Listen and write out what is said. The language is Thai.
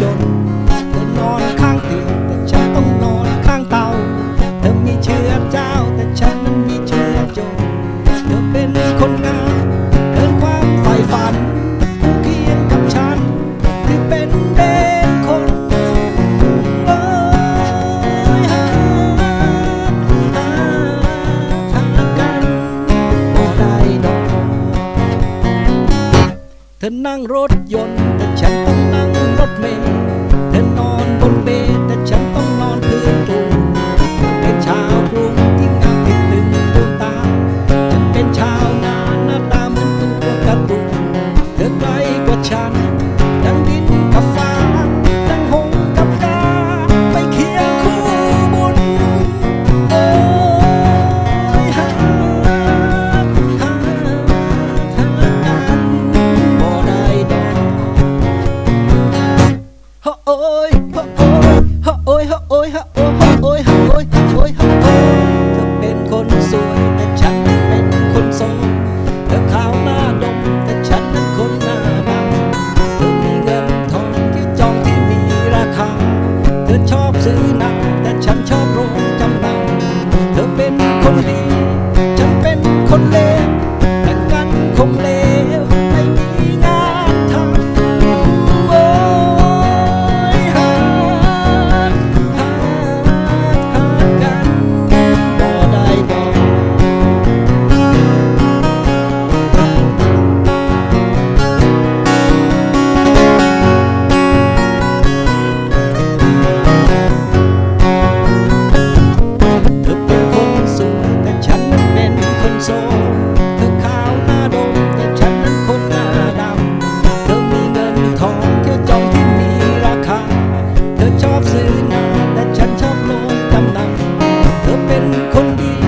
จนเธอนอนข้างเตียงแต่ฉันต้องนอนข้างเตาเธอมีเชื้อเจ้าแต่ฉันมีเชื้อจนเธอเป็นคนงามเกินความใฝ่ฝันผู้เคียงกับฉันที่เป็นเด็กคนเอ้ยหาหาหากันบ่ได้ดอกเธอนั่งรถยนต์แต่ฉันต้องนั่ง ôi, hơ ôi hơ ôi hơ ôi hơ ôi hơ ôi hơ ôi hơ ôi hơ ôi. Bên con suối You.